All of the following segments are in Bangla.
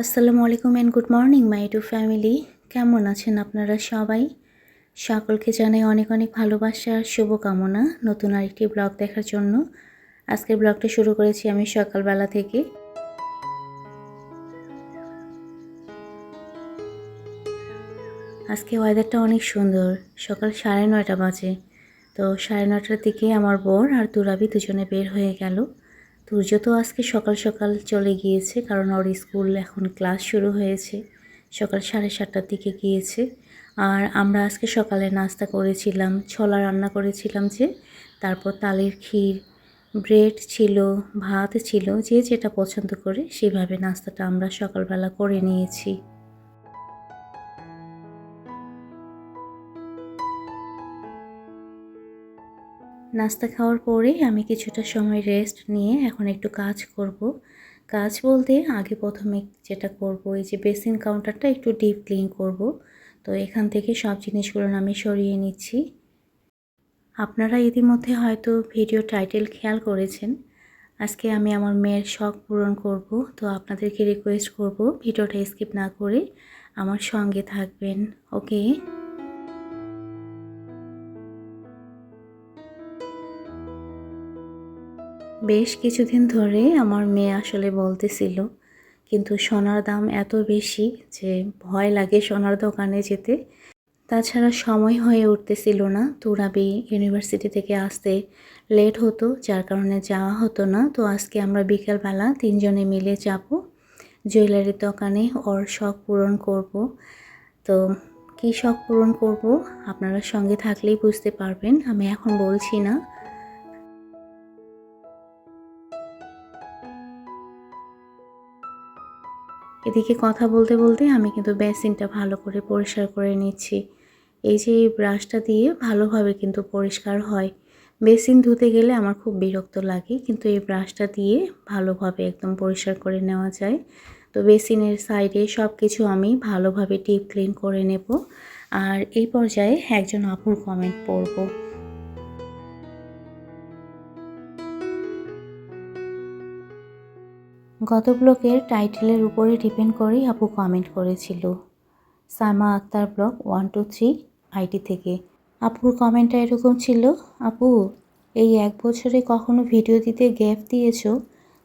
আসসালামু আলাইকুম and good morning my to family কেমন আছেন আপনারা সবাই? সকলকে জানাই অনেক অনেক ভালোবাসা আর শুভকামনা নতুন আরেকটি ব্লগ দেখার জন্য। আজকের ব্লগটা শুরু করেছি আমি সকালবেলা থেকে। আজকে ওয়েদারটা অনেক সুন্দর। সকাল সাড়ে নয়টা বাজে। তো সাড়ে নটার দিকে আমার বোর আর তুরাবি দুজনে বের হয়ে গেল। তুর্য তো আজকে সকাল সকাল চলে গিয়েছে, কারণ ওর স্কুল এখন ক্লাস শুরু হয়েছে, সকাল সাড়ে সাতটার দিকে গিয়েছে। আর আমরা আজকে সকালে নাস্তা করেছিলাম, ছোলা রান্না করেছিলাম যে, তারপর তালের ক্ষীর, ব্রেড ছিল, ভাত ছিল, যে যেটা পছন্দ করে সেভাবে নাস্তাটা আমরা সকালবেলা করে নিয়েছি। নাস্তা খাওয়ার পরে আমি কিছুটা সময় রেস্ট নিয়ে এখন একটু কাজ করব। কাজ বলতে আগে প্রথমে যেটা করব, এই যে বেসিন কাউন্টারটা একটু ডিপ ক্লিন করব। তো এখান থেকে সব জিনিসগুলো আমি সরিয়ে নিচ্ছি। আপনারা ইতিমধ্যে হয়তো ভিডিও টাইটেল খেয়াল করেছেন। আজকে আমি আমার মেয়ের শখ পূরণ করব। তো আপনাদেরকে রিকোয়েস্ট করব ভিডিওটা স্কিপ না করে আমার সঙ্গে থাকবেন ওকে বেশ কিছুদিন ধরে আমার মেয়ে আসলে বলতেছিল, কিন্তু সোনার দাম এত বেশি যে ভয় লাগে সোনার দোকানে যেতে। তাছাড়া সময় হয়ে উঠতেছিল না, তুরাবি ইউনিভার্সিটি থেকে আসতে লেট হতো, যার কারণে যাওয়া হতো না। তো আজকে আমরা বিকেলবেলা তিনজনে মিলে যাব জুয়েলারির দোকানে, ওর শখ পূরণ করব। তো কী শখ পূরণ করব, আপনারা সঙ্গে থাকলেই বুঝতে পারবেন, আমি এখন বলছি না। এদিকে কথা বলতে বলতে আমি কিন্তু বেসিনটা ভালো করে পরিষ্কার করে নিচ্ছি। এই যে এই ব্রাশটা দিয়ে ভালোভাবে কিন্তু পরিষ্কার হয়। বেসিন ধুতে গেলে আমার খুব বিরক্ত লাগে, কিন্তু এই ব্রাশটা দিয়ে ভালোভাবে একদম পরিষ্কার করে নেওয়া যায়। তো বেসিনের সাইডে সব কিছু আমি ভালোভাবে টিপ ক্লিন করে নেব। আর এই পর্যায়ে একজন আপুর কমেন্ট পড়ব। গত ব্লকের টাইটেলের উপরে ডিপেন্ড করেই আপু কমেন্ট করেছিল। Sama Akter block one two three IT থেকে। আপুর কমেন্টটা এরকম ছিল, আপু, এই এক বছরে কখনো ভিডিও দিতে গ্যাপ দিয়েছ?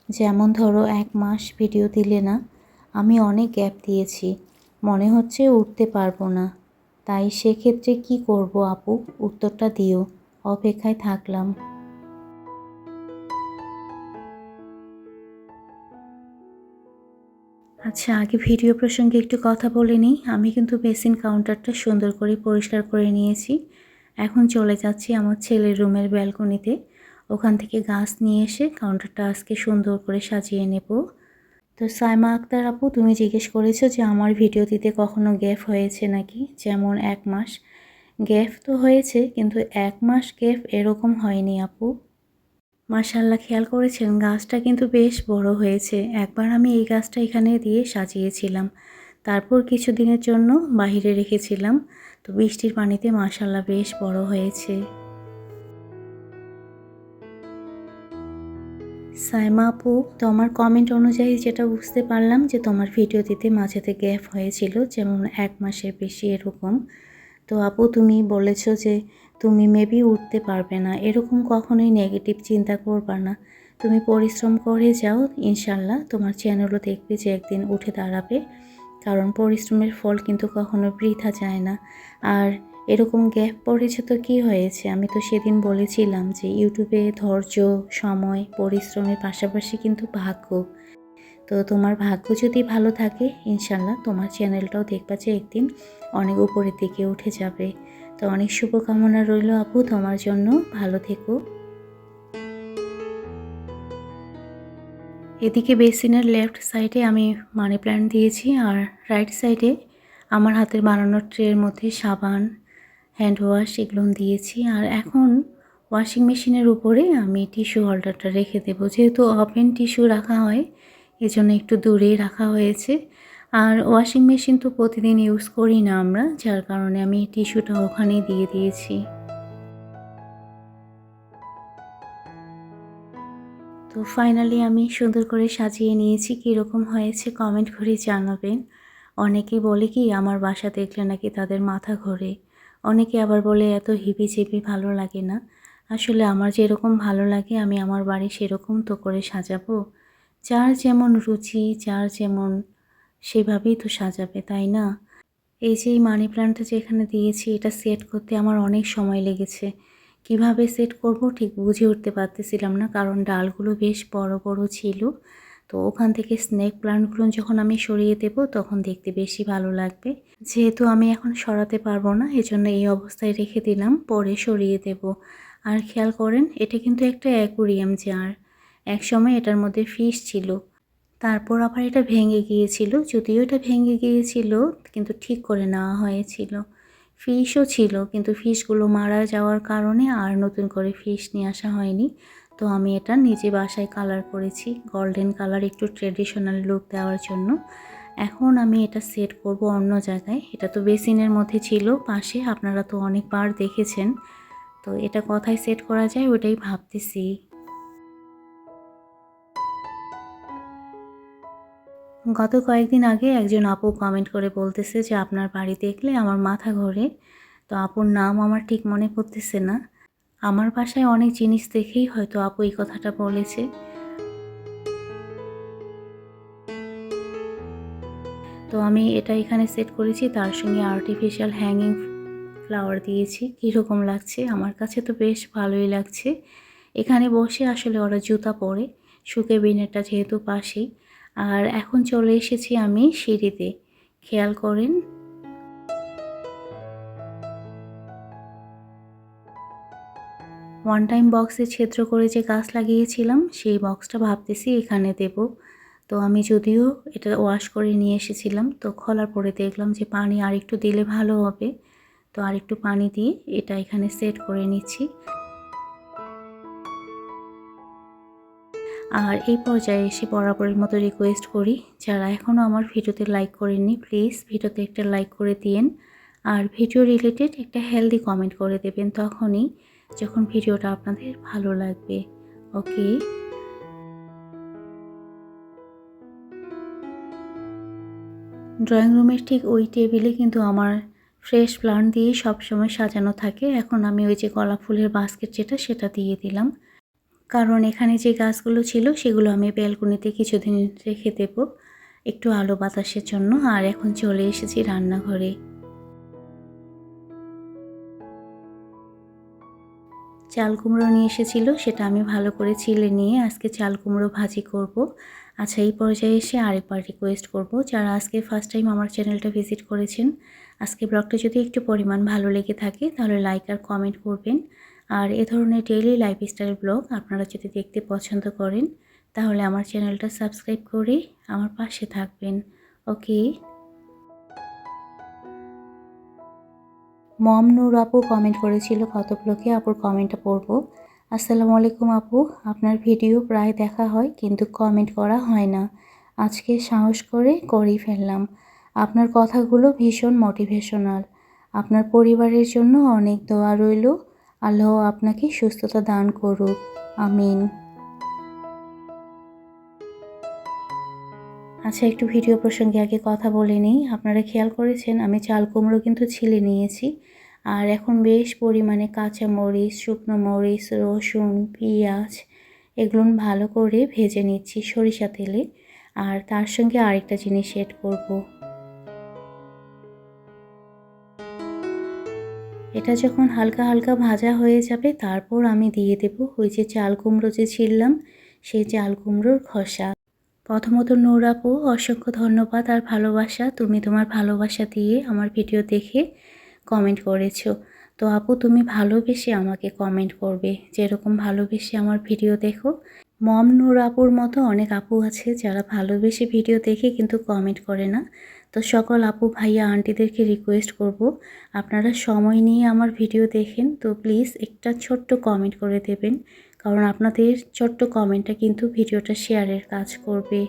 যেমন ধরো এক মাস ভিডিও দিলে না, আমি অনেক গ্যাপ দিয়েছি, মনে হচ্ছে উঠতে পারব না। তাই সেক্ষেত্রে কি করব আপু? উত্তরটা দিও। অপেক্ষায় থাকলাম। আচ্ছা আগে ভিডিও প্রসঙ্গে একটু কথা বলে নিই। আমি কিন্তু বেসিন কাউন্টারটা সুন্দর করে পরিষ্কার করে নিয়েছি। এখন চলে যাচ্ছি আমার ছেলের রুমের ব্যালকনিতে। ওখান থেকে গাছ নিয়ে এসে কাউন্টারটা আজকে সুন্দর করে সাজিয়ে নেব। তো সাইমা আক্তার আপু, তুমি জিজ্ঞেস করেছ যে আমার ভিডিও দিতে কখনো গ্যাপ হয়েছে নাকি? যেমন এক মাস। গ্যাপ তো হয়েছে, কিন্তু এক মাস গ্যাপ এরকম হয়নি আপু। মাশাল্লাহ খেয়াল করেছেন? গাছটা কিন্তু বেশ বড় হয়েছে। একবার আমি এই গাছটা এখানে দিয়ে সাজিয়েছিলাম। তারপর কিছু দিনের জন্য বাহিরে রেখেছিলাম। তো বৃষ্টির পানিতে মাশাল্লাহ বেশ বড় হয়েছে। সাইমা আপু তোমার কমেন্ট অনুযায়ী যেটা বুঝতে পারলাম যে তোমার ভিডিও দিতে মাঝেতে গ্যাপ হয়েছিল, যেমন এক মাসের বেশি এরকম। তো আপু, তুমি বলেছ যে তুমি মেবি উঠতে পারবে না। এরকম কখনোই নেগেটিভ চিন্তা করবা না। তুমি পরিশ্রম করে যাও, ইনশাল্লাহ তোমার চ্যানেলও দেখবে যে একদিন উঠে দাঁড়াবে। কারণ পরিশ্রমের ফল কিন্তু কখনো বৃথা যায় না। আর এরকম গ্যাপ পড়েছে তো কি হয়েছে? আমি তো সেদিন বলেছিলাম যে ইউটিউবে ধৈর্য, সময়, পরিশ্রমের পাশাপাশি কিন্তু ভাগ্য। তো তোমার ভাগ্য যদি ভালো থাকে, ইনশাল্লাহ তোমার চ্যানেলটাও দেখবা যে একদিন অনেক উপরের দিকে উঠে যাবে। তো অনেক শুভকামনা রইল আপু, তোমার জন্য। ভালো থেকো। এদিকে বেসিনের লেফট সাইডে আমি মানি প্ল্যান্ট দিয়েছি আর রাইট সাইডে আমার হাতের বানানোর ট্রের মধ্যে সাবান, হ্যান্ড ওয়াশ এগুলো দিয়েছি। আর এখন ওয়াশিং মেশিনের উপরে আমি টিস্যু হোল্ডারটা রেখে দেবো। যেহেতু ওপেন টিস্যু রাখা হয়, এজন্য একটু দূরেই রাখা হয়েছে। আর ওয়াশিং মেশিন তো প্রতিদিন ইউজ করি না আমরা, যার কারণে আমি টিস্যুটা ওখানেই দিয়ে দিয়েছি। তো ফাইনালি আমি সুন্দর করে সাজিয়ে নিয়েছি, কীরকম হয়েছে কমেন্ট করে জানাবেন। অনেকে বলে কি, আমার বাসা দেখলে নাকি তাদের মাথা ঘোরে। অনেকে আবার বলে, এত হিপি চিপি ভালো লাগে না। আসলে আমার যেরকম ভালো লাগে, আমি আমার বাড়ি সেরকম তো করে সাজাবো। যার যেমন রুচি, যার যেমন সেভাবেই তো সাজাবে, তাই না? এই যে এই মানি প্ল্যান্টটা যেখানে দিয়েছি, এটা সেট করতে আমার অনেক সময় লেগেছে। কীভাবে সেট করব ঠিক বুঝে উঠতে পারতেছিলাম না, কারণ ডালগুলো বেশ বড় বড় ছিল। তো ওখান থেকে স্নেক প্লান্টগুলো যখন আমি সরিয়ে দেব, তখন দেখতে বেশি ভালো লাগবে। যেহেতু আমি এখন সরাতে পারব না, এজন্য এই অবস্থায় রেখে দিলাম, পরে সরিয়ে দেব। আর খেয়াল করেন, এটা কিন্তু একটা অ্যাকুরিয়াম জার এক সময় এটার মধ্যে ফিশ ছিল। তারপর আবার এটা ভেঙে গিয়েছিল। যদিও এটা ভেঙে গিয়েছিল, কিন্তু ঠিক করে নেওয়া হয়েছিল। ফিশও ছিল, কিন্তু ফিশগুলো মারা যাওয়ার কারণে আর নতুন করে ফিশ নিয়ে আসা হয়নি। তো আমি এটা নিজে বাসায় কালার করেছি গোল্ডেন কালার একটু ট্রেডিশনাল লুক দেওয়ার জন্য। এখন আমি এটা সেট করব অন্য জায়গায়। এটা তো বেসিনের মধ্যে ছিল, পাশে আপনারা তো অনেকবার দেখেছেন। তো এটা কোথায় সেট করা যায় ওটাই ভাবতেছি। গত কয়েকদিন আগে একজন আপু কমেন্ট করে বলতেছে যে, আপনার বাড়ি দেখলে আমার মাথা ঘোরে। তো আপুর নাম আমার ঠিক মনে পড়তেছে না। আমার বাসায় অনেক জিনিস দেখেই হয়তো আপু এই কথাটা বলেছে। তো আমি এটা এখানে সেট করেছি। তার সঙ্গে আর্টিফিশিয়াল হ্যাঙ্গিং ফ্লাওয়ার দিয়েছি। কীরকম লাগছে? আমার কাছে তো বেশ ভালোই লাগছে। এখানে বসে আসলে ওরা জুতা পরে। শুকে বিনেরটা যেহেতু পাশেই। আর এখন চলে এসেছি আমি সিঁড়িতে। খেয়াল করেন। ওয়ান টাইম বক্সে ছেদ্র করে যে গাছ লাগিয়েছিলাম, সেই বক্সটা ভাবতেছি এখানে দেব। তো আমি যদিও এটা ওয়াশ করে নিয়ে এসেছিলাম, তো খোলার পরে দেখলাম যে পানি আর একটু দিলে ভালো হবে। তো আর একটু পানি দিয়ে এটা এখানে সেট করে নিচ্ছি। আর এই পর্যায়ে এসে বরাবরের মতো রিকোয়েস্ট করি। যারা এখনও আমার ভিডিওতে লাইক করেননি প্লিজ ভিডিওতে একটা লাইক করে দিন আর ভিডিও রিলেটেড একটা হেলদি কমেন্ট করে দেবেন তখনই যখন ভিডিওটা আপনাদের ভালো লাগবে। ওকে ড্রয়িং রুমের ঠিক ওই টেবিলে কিন্তু আমার ফ্রেশ প্লান্ট দিয়ে সবসময় সাজানো থাকে। এখন আমি ওই যে গলা ফুলের বাস্কেট যেটা, সেটা দিয়ে দিলাম। কারণ এখানে যে গাছগুলো ছিল, সেগুলো আমি ব্যালকনিতে কিছুদিন রেখে দেব, একটু আলো বাতাসের জন্য। আর এখন চলে এসেছি রান্নাঘরে। চাল কুমড়ো নিয়ে এসেছিল, সেটা আমি ভালো করে চিলে নিয়ে আজকে চাল কুমড়ো ভাজি করব। আচ্ছা এই পর্যায়ে এসে আরেকবার রিকোয়েস্ট করব। যারা আজকে ফার্স্ট টাইম আমার চ্যানেলটা ভিজিট করেছেন, আজকে ব্লগটা যদি একটু পরিমাণ ভালো লেগে থাকে, তাহলে লাইক আর কমেন্ট করবেন। আর এ ধরনের ডেইলি লাইফস্টাইল ব্লগ আপনারা যদি দেখতে পছন্দ করেন, তাহলে আমার চ্যানেলটা সাবস্ক্রাইব করে আমার পাশে থাকবেন। ওকে মম নূর আপু কমেন্ট করেছিল কত ব্লগে আপুর কমেন্টটা পড়ব। আসসালামু আলাইকুম আপু, আপনার ভিডিও প্রায় দেখা হয় কিন্তু কমেন্ট করা হয় না। আজকে সাহস করে করেই ফেললাম। আপনার কথাগুলো ভীষণ মোটিভেশনাল আপনার পরিবারের জন্য অনেক দোয়া রইল। আল্লাহ আপনাকে সুস্থতা দান করুক। আমিন। আচ্ছা একটু ভিডিও প্রসঙ্গে আগে কথা বলে নিই। আপনারা খেয়াল করেছেন, আমি চাল কুমড়ো কিন্তু ছিলে নিয়েছি। আর এখন বেশ পরিমাণে কাঁচা মরিচ, শুকনো মরিচ, রসুন, পেঁয়াজ এগুলো ভালো করে ভেজে নিচ্ছি সরিষা তেলে। আর তার সঙ্গে আরেকটা জিনিস এড করব। এটা যখন হালকা হালকা ভাজা হয়ে যাবে, তারপর আমি দিয়ে দেব ওই যে চাল কুমড়ো যে ছিললাম, সেই চাল কুমড়োর খসা। প্রথমত নৌরাপু অসংখ্য ধন্যবাদ আর ভালোবাসা। তুমি তোমার ভালোবাসা দিয়ে আমার ভিডিও দেখে কমেন্ট করেছ। তো আপু, তুমি ভালোবেসে আমাকে কমেন্ট করবে। যেরকম ভালোবেসে আমার ভিডিও দেখো। মম নূর আপুর মতো অনেক আপু আছে যারা ভালোবেসে ভিডিও দেখে কিন্তু কমেন্ট করে না। তো সকল আপু ভাইয়া আন্টিদেরকে রিকোয়েস্ট করব, আপনারা সময় নিয়ে আমার ভিডিও দেখেন, তো প্লিজ একটা ছোট্ট কমেন্ট করে দেবেন, কারণ আপনাদের ছোট্ট কমেন্টটা কিন্তু ভিডিওটা শেয়ারের কাজ করবে।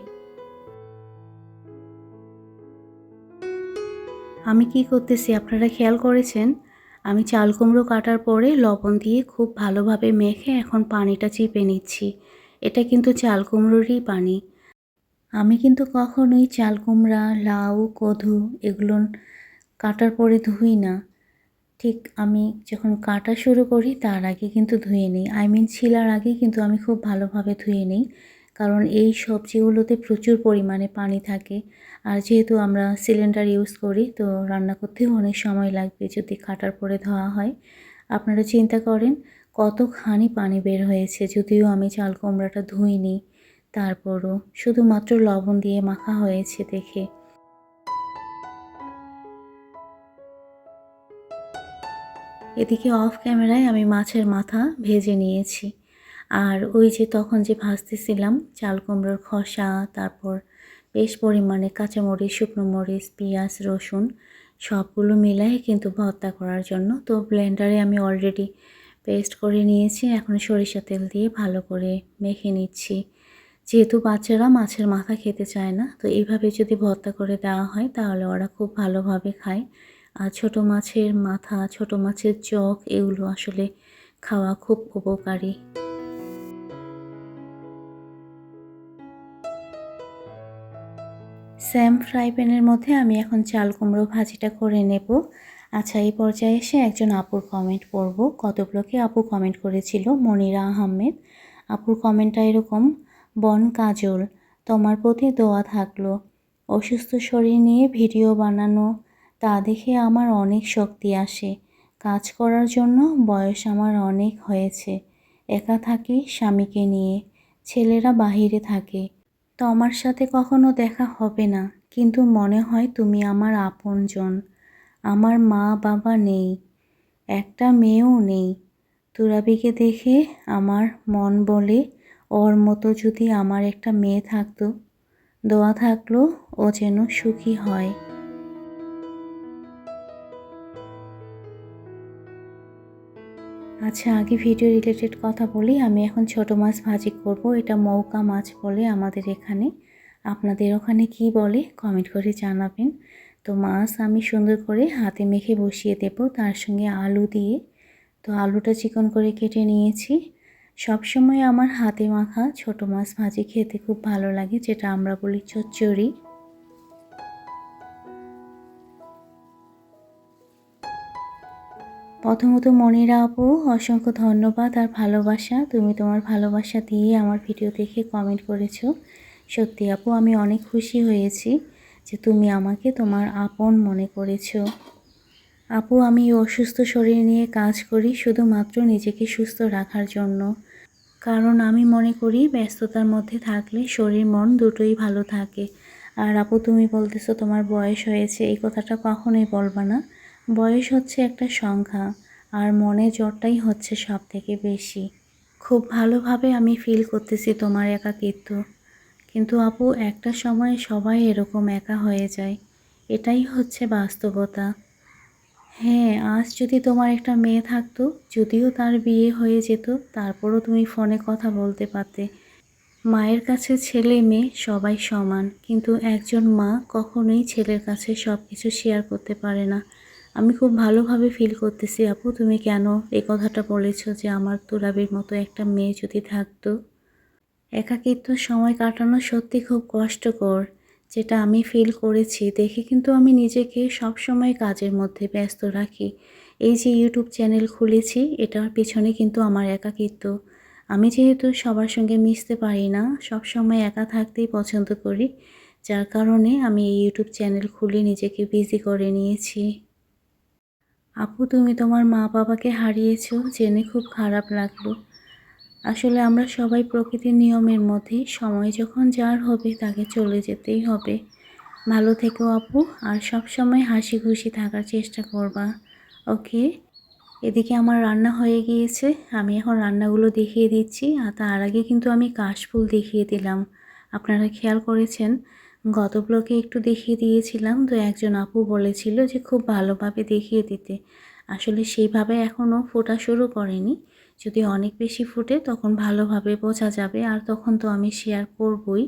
আমি কি করতেছি, আপনারা খেয়াল করেছেন? আমি চাল কুমড়ো কাটার পরে লবণ দিয়ে খুব ভালোভাবে মেখে এখন পানিটা চিপে নিচ্ছি। এটা কিন্তু চাল কুমড়োরই পানি। আমি কিন্তু কখনোই চাল কুমড়া, লাউ, কদু এগুলো কাটার পরে ধুই না। ঠিক আমি যখন কাটা শুরু করি তার আগে কিন্তু ধুয়ে নিই। আই মিন ছিলার আগে কিন্তু আমি খুব ভালোভাবে ধুয়ে নিই। কারণ এই সবজিগুলোতে প্রচুর পরিমাণে পানি থাকে। আর যেহেতু আমরা সিলিন্ডার ইউজ করি, তো রান্না করতেও অনেক সময় লাগবে যদি কাটার পরে ধোয়া হয়। আপনারা চিন্তা করেন কতখানি পানি বের হয়েছে যদিও আমি চাল কুমড়াটা ধুইনি। তারপরও শুধুমাত্র লবণ দিয়ে মাখা হয়েছে দেখে। এদিকে অফ ক্যামেরায় আমি মাছের মাথা ভেজে নিয়েছি। আর ওই যে তখন যে ভাজতেছিলাম চাল কুমড়োর খসা, তারপর বেশ পরিমাণে কাঁচামরিচ, শুকনো মরিচ, পেঁয়াজ, রসুন, সবগুলো মিলাই কিন্তু ভর্তা করার জন্য। তো ব্লেন্ডারে আমি অলরেডি পেস্ট করে নিয়েছি। এখন সরিষা তেল দিয়ে ভালো করে মেখে নিচ্ছি। যেহেতু বাচ্চারা মাছের মাথা খেতে চায় না, তো এইভাবে যদি ভর্তা করে দেওয়া হয় তাহলে ওরা খুব ভালোভাবে খায়। আর ছোটো মাছের মাথা, ছোট মাছের চক এগুলো আসলে খাওয়া খুব উপকারী। স্যাম ফ্রাই প্যানের মধ্যে আমি এখন চাল কুমড়ো ভাজিটা করে নেব। আচ্ছা এই পর্যায়ে এসে একজন আপুর কমেন্ট পড়ব। কত ব্লকে আপু কমেন্ট করেছিল? মনিরা আহমেদ। আপুর কমেন্টটা এরকম বন কাজল, তোমার প্রতি দোয়া থাকল। অসুস্থ শরীর নিয়ে ভিডিও বানানো, তা দেখে আমার অনেক শক্তি আসে। কাজ করার জন্য বয়স আমার অনেক হয়েছে। একা থাকি স্বামীকে নিয়ে, ছেলেরা বাহিরে থাকে। তো আমার সাথে কখনো দেখা হবে না, কিন্তু মনে হয় তুমি আমার আপনজন। আমার মা বাবা নেই, একটা মেয়েও নেই। তুরাবিকে দেখে আমার মন বলে ওর মতো যদি আমার একটা মেয়ে থাকতো, দোয়া থাকল ও যেন সুখী হয়। আচ্ছা আগে ভিডিও রিলেটেড কথা বলি। আমি এখন ছোট মাছ ভাজি করব। এটা মৌকা মাছ বলে আমাদের এখানে। আপনাদের ওখানে কি বলে কমেন্ট করে জানাবেন। তো মাছ আমি সুন্দর করে হাতে মেখে বসিয়ে দেব। তার সঙ্গে আলু দিয়ে। তো আলুটা চিকন করে কেটে নিয়েছি। সবসময় আমার হাতে মাখা ছোট মাছ ভাজি খেতে খুব ভালো লাগে, যেটা আমরা বলি চচ্চড়ি। প্রথমত মনিরা আপু, অসংখ্য ধন্যবাদ আর ভালোবাসা। তুমি তোমার ভালোবাসা দিয়ে আমার ভিডিও দেখে কমেন্ট করেছ। সত্যি আপু, আমি অনেক খুশি হয়েছি যে তুমি আমাকে তোমার আপন মনে করেছ। আপু, আমি অসুস্থ শরীর নিয়ে কাজ করি শুধুমাত্র নিজেকে সুস্থ রাখার জন্য। কারণ আমি মনে করি ব্যস্ততার মধ্যে থাকলে শরীর, মন দুটোই ভালো থাকে। আর আপু, তুমি বলতেছো তোমার বয়স হয়েছে, এই কথাটা কখনোই বলবা না। বয়স হচ্ছে একটা সংখ্যা, আর মনে জ্বরটাই হচ্ছে সব থেকে বেশি। খুব ভালোভাবে আমি ফিল করতেছি তোমার একাকিত্ব। কিন্তু আপু, একটা সময় সবাই এরকম একা হয়ে যায়। এটাই হচ্ছে বাস্তবতা। হ্যাঁ আজ যদি তোমার একটা মেয়ে থাকতো, যদিও তার বিয়ে হয়ে যেত, তারপরও তুমি ফোনে কথা বলতে পারতে। মায়ের কাছে ছেলে মেয়ে সবাই সমান, কিন্তু একজন মা কখনোই ছেলের কাছে সব কিছু শেয়ার করতে পারে না। আমি খুব ভালোভাবে ফিল করতেছি, আপু, তুমি কেন এই কথাটা বলেছ যে আমার তুরাবির মতো একটা মেয়ে যদি থাকতো? একাকিত্ব সময় কাটানো সত্যি খুব কষ্টকর। যেটা আমি ফিল করেছি, দেখে কিন্তু আমি নিজেকে সব সময় কাজের মধ্যে ব্যস্ত রাখি। এই যে ইউটিউব চ্যানেল খুলেছি, এটার পিছনে কিন্তু আমার একাকিত্ব। আমি যেহেতু সবার সঙ্গে মিশতে পারি না সব সময় একা থাকতেই পছন্দ করি। যার কারণে আমি এই ইউটিউব চ্যানেল খুলে নিজেকে বিজি করে নিয়েছি। আপু, তুমি তোমার মা বাবাকে হারিয়েছো, জেনে খুব খারাপ লাগল। আসলে আমরা সবাই প্রকৃতির নিয়মের মধ্যে সময় যখন যার হবে তাকে চলে যেতেই হবে। ভালো থেকো আপু, আর সব সময় হাসি খুশি থাকার চেষ্টা করবা। ওকে? এদিকে আমার রান্না হয়ে গিয়েছে, আমি এখন রান্নাগুলো দেখিয়ে দিচ্ছি, আর তার আগে কিন্তু আমি কাশফুল দেখিয়ে দিলাম। আপনারা খেয়াল করেছেন, গত ব্লকে একটু দেখিয়ে দিয়েছিলাম, তো একজন আপু বলেছিল যে খুব ভালোভাবে দেখিয়ে দিতে। আসলে সেইভাবে এখনও ফোটা শুরু করেনি। যদি অনেক বেশি ফুটে তখন ভালোভাবে বোঝা যাবে আর তখন তো আমি শেয়ার করবই।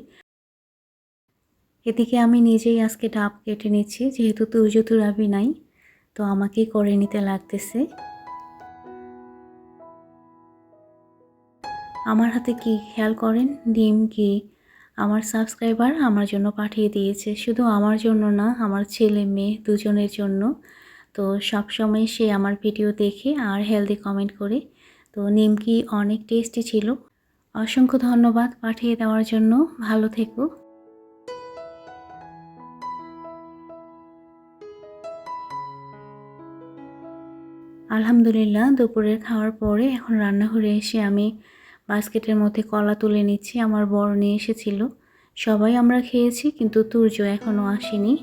এদিকে আমি নিজেই আজকে ডাব কেটে নিচ্ছি, যেহেতু তুর্য তুরাবি নাই, তো আমাকেই করে নিতে লাগতেছে। আমার হাতে কি খেয়াল করেন? ডিম কি আমার সাবস্ক্রাইবার আমার জন্য পাঠিয়ে দিয়েছে? শুধু আমার জন্য না, আমার ছেলে, মেয়ে দুজনের জন্য। তো সবসময় সে আমার ভিডিও দেখে আর হেলদি কমেন্ট করে তো নিমকি অনেক টেস্টি ছিল। অসংখ্য ধন্যবাদ পাঠিয়ে দেওয়ার জন্য। ভালো থেকো। আলহামদুলিল্লাহ, দুপুরের খাওয়ার পরে এখন রান্নাঘরে এসে আমি বাস্কেটের মধ্যে কলা তুলে নিচ্ছি। আমার বড় নিয়ে এসেছিল। সবাই আমরা খেয়েছি, কিন্তু তুর্য এখনও আসেনি।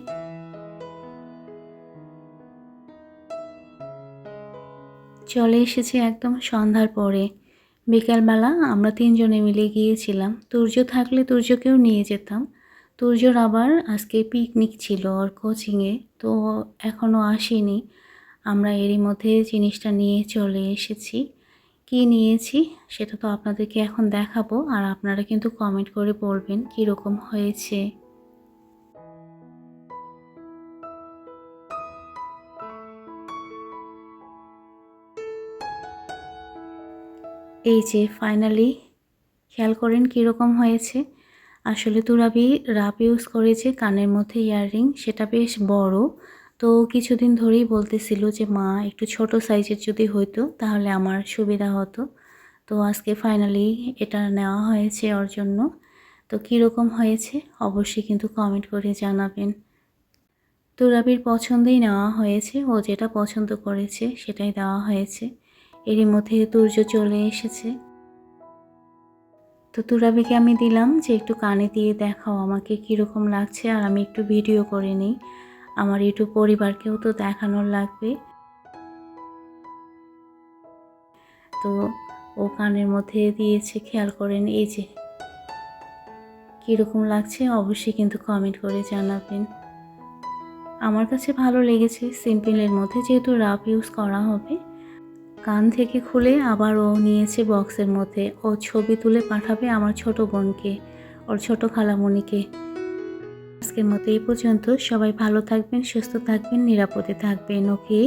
চলে এসেছি একদম সন্ধ্যার পরে। বিকালবেলা আমরা তিনজনে মিলে গিয়েছিলাম। তুর্য থাকলে তুর্যকেও নিয়ে যেতাম। তুর্যর আবার আজকে পিকনিক ছিল ওর কোচিংয়ে তো এখনও আসেনি। আমরা এরই মধ্যে জিনিসটা নিয়ে চলে এসেছি। কি নিয়েছি সেটা তো আপনাদেরকে এখন দেখাবো, আর আপনারা কিন্তু কমেন্ট করে বলবেন কীরকম হয়েছে। এই যে ফাইনালি খেয়াল করেন কীরকম হয়েছে। আসলে তুরাবি রাপ ইউজ করেছে কানের মধ্যে ইয়াররিং সেটা বেশ বড়। তো কিছুদিন ধরেই বলতেছিল যে, মা, একটু ছোট সাইজের যদি হইতো তাহলে আমার সুবিধা হতো। তো আজকে ফাইনালি এটা নেওয়া হয়েছে ওর জন্য। তো কীরকম হয়েছে অবশ্যই কিন্তু কমেন্ট করে জানাবেন। তুরাবির পছন্দেই নেওয়া হয়েছে। ও যেটা পছন্দ করেছে সেটাই দেওয়া হয়েছে। এরই মধ্যে তুর্য চলে এসেছে। তো তুরাবিকে আমি দিলাম যে একটু কানে দিয়ে দেখাও আমাকে কীরকম লাগছে আর আমি একটু ভিডিও করে নিই। আমার একটু পরিবারকেও তো দেখানোর লাগবে। তো ও কানের মধ্যে দিয়েছে, খেয়াল করেন এই যে। কীরকম লাগছে অবশ্যই কিন্তু কমেন্ট করে জানাবেন। আমার কাছে ভালো লেগেছে সিম্পলের মধ্যে যেহেতু রাফ ইউজ করা হবে। কান থেকে খুলে আবার ও নিয়েছে বক্সের মধ্যে। ও ছবি তুলে পাঠাবে আমার ছোট বোনকে, ওর ছোট খালামণিকে। আজকের মতো এই পর্যন্ত। সবাই ভালো থাকবেন, সুস্থ থাকবেন, নিরাপদে থাকবেন, ওকে?